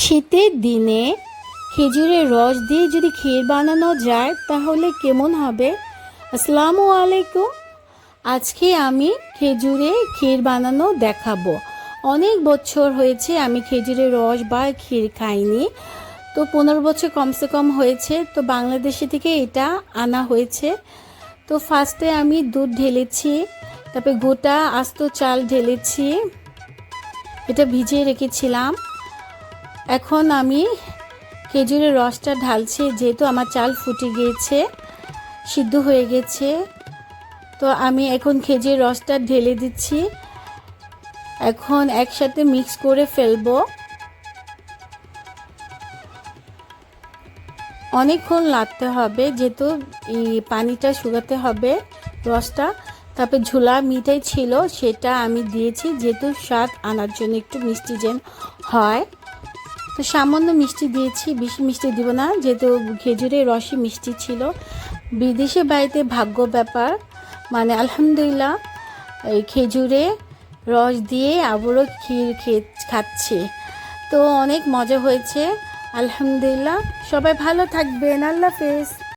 শীতের দিনে খেজুরের রস দিয়ে যদি ক্ষীর বানানো যায়, তাহলে কেমন হবে? আসসালামু আলাইকুম। আজকে আমি খেজুরে ক্ষীর বানানো দেখাবো। অনেক বছর হয়েছে আমি খেজুরের রস বা ক্ষীর খাইনি। তো পনেরো বছর কমসে কম হয়েছে, তো বাংলাদেশে থেকে এটা আনা হয়েছে। তো ফার্স্টে আমি দুধ ঢেলেছি, তারপরে গোটা আস্ত চাল ঢেলেছি। এটা ভিজিয়ে রেখেছিলাম। এখন আমি খেজুরের রসটা ঢালছি, যেহেতু আমার চাল ফুটে গিয়েছে, সিদ্ধ হয়ে গেছে। তো আমি এখন খেজুরের রসটা ঢেলে দিচ্ছি। এখন একসাথে মিক্স করে ফেলব। অনেকক্ষণ লাগতে হবে, যেহেতু এই পানিটা শুকাতে হবে রসটা। তারপরে ঝোলা মিঠাই ছিল, সেটা আমি দিয়েছি, যেহেতু স্বাদ আনার জন্য একটু মিষ্টি যেন হয়। তো সামান্য মিষ্টি দিয়েছি, বেশি মিষ্টি দিব না, যেহেতু খেজুরের রসই মিষ্টি ছিল। বিদেশে বাড়িতে ভাগ্য ব্যাপার মানে আলহামদুলিল্লাহ, এই খেজুরে রস দিয়ে আবারও ক্ষীর খে, খাচ্ছি। তো অনেক মজা হয়েছে, আলহামদুলিল্লাহ। সবাই ভালো থাকবেন, আল্লাহ হাফেজ।